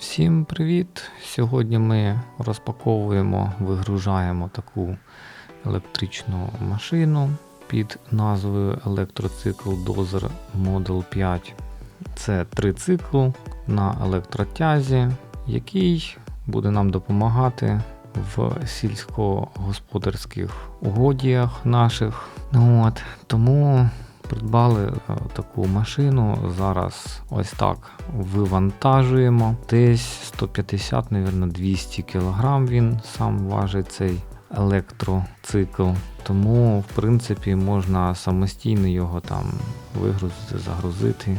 Всім привіт! Сьогодні ми розпаковуємо, вигружаємо таку електричну машину під назвою електроцикл Dozer Model 5. Це трицикл на електротязі, який буде нам допомагати в сільськогосподарських угодіях наших. От, тому придбали е, таку машину. Зараз ось так вивантажуємо. Десь 150, мабуть, 200 кг він сам важить цей електроцикл. Тому, в принципі, можна самостійно його там вигрузити, загрузити.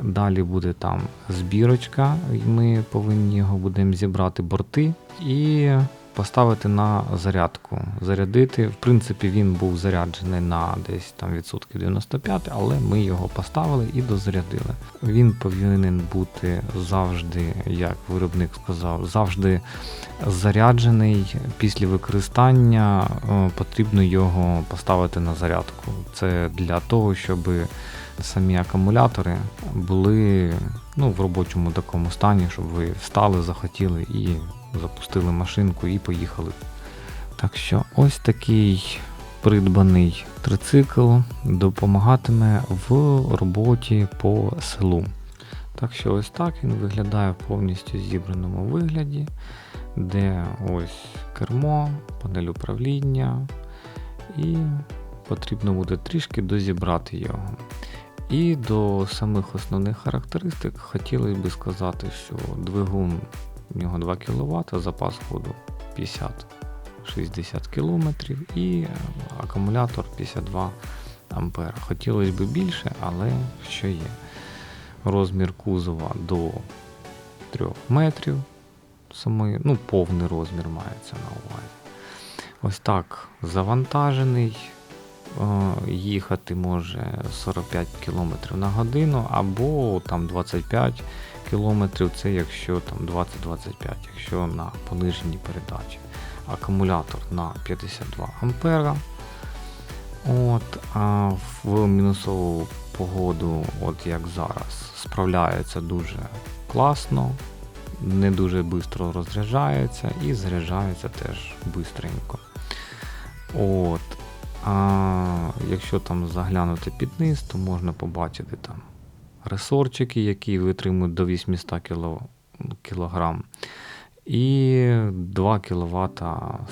Далі буде там збірочка, і ми повинні його будемо зібрати борти і поставити на зарядку. Зарядити. В принципі, він був заряджений на десь там відсотків 95, але ми його поставили і дозарядили. Він повинен бути завжди, як виробник сказав, завжди заряджений. Після використання е, потрібно його поставити на зарядку. Це для того, щоб самі акумулятори були ну, в робочому такому стані, щоб ви встали, захотіли і запустили машинку і поїхали. Так що ось такий придбаний трицикл допомагатиме в роботі по селу. Так що ось так він виглядає в повністю зібраному вигляді, де ось кермо, панель управління, і потрібно буде трішки дозібрати його. І до самих основних характеристик хотілося б сказати, що двигун у нього 2 кВт, запас ходу 50-60 км і акумулятор 52 А. Хотілося б більше, але що є. Розмір кузова до 3 метрів. Самої, ну, повний розмір мається на увазі. Ось так завантажений. Їхати може 45 км на годину або там 25 км, це якщо там 20-25, якщо на пониженій передачі. Акумулятор на 52 ампера. От, А в мінусову погоду, от як зараз, справляється дуже класно, не дуже швидко розряджається і заряджається теж швидко. От. А якщо там заглянути під низ, то можна побачити там ресорчики, які витримують до 800 кг. І 2 кВт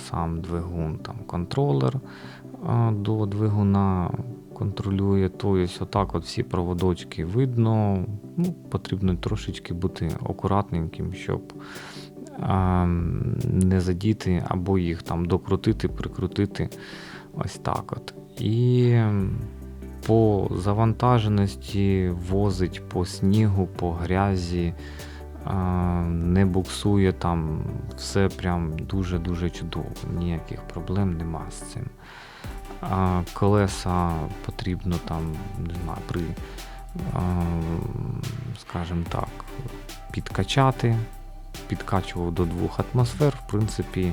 сам двигун, там контролер до двигуна контролює. Тобто отак от всі проводочки видно. Ну, Потрібно трошечки бути акуратненьким, щоб не задіти або їх там докрутити, прикрутити. Ось так от. І по завантаженості возить по снігу, по грязі, не буксує там, все прям дуже-дуже чудово. Ніяких проблем нема з цим. Колеса потрібно там, не знаю, при, скажімо так, підкачати. Підкачував до двох атмосфер, в принципі,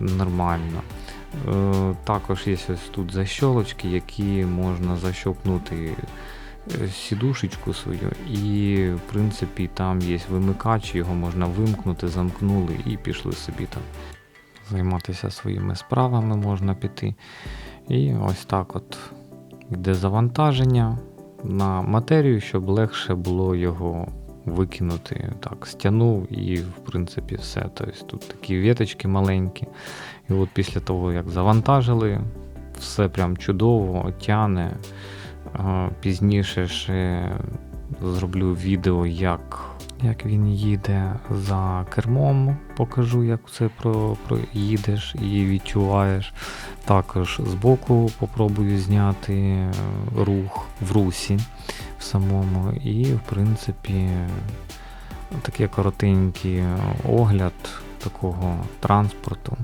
нормально. Е, також є ось тут защолочки, які можна защолкнути е, сідушечку свою, і в принципі там є вимикач, його можна вимкнути, замкнули і пішли собі там. Займатися своїми справами можна піти. І ось так от йде завантаження на матерію, щоб легше було його викинути. Так, стягнув і в принципі все. Тобто Тут такі віточки маленькі. І от після того, як завантажили, все прям чудово, тяне. Пізніше ще зроблю відео, як як він їде за кермом. Покажу, як це про, про їдеш і відчуваєш. Також збоку попробую зняти рух в русі самому. І, в принципі, такий коротенький огляд такого транспорту.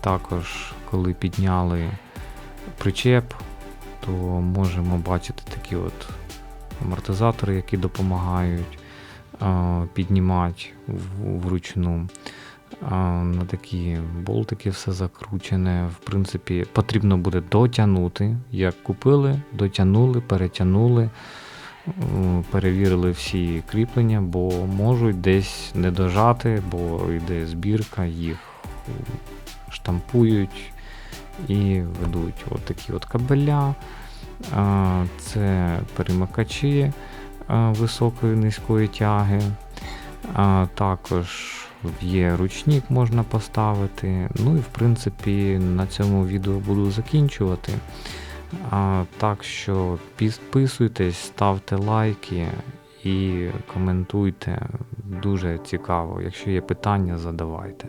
Також, коли підняли причеп, то можемо бачити такі от амортизатори, які допомагають піднімати вручну. На такі болтики все закручене. В принципі, потрібно буде дотягнути. Як купили, дотягнули, перетягнули. перевірили всі кріплення, бо можуть десь не дожати, бо йде збірка, їх штампують і ведуть от такі от кабеля. Це перемикачі високої низької тяги. А, Також є ручник, можна поставити. Ну і в принципі на цьому відео буду закінчувати. А, Так що підписуйтесь, ставте лайки і коментуйте. Дуже цікаво. Якщо є питання, задавайте.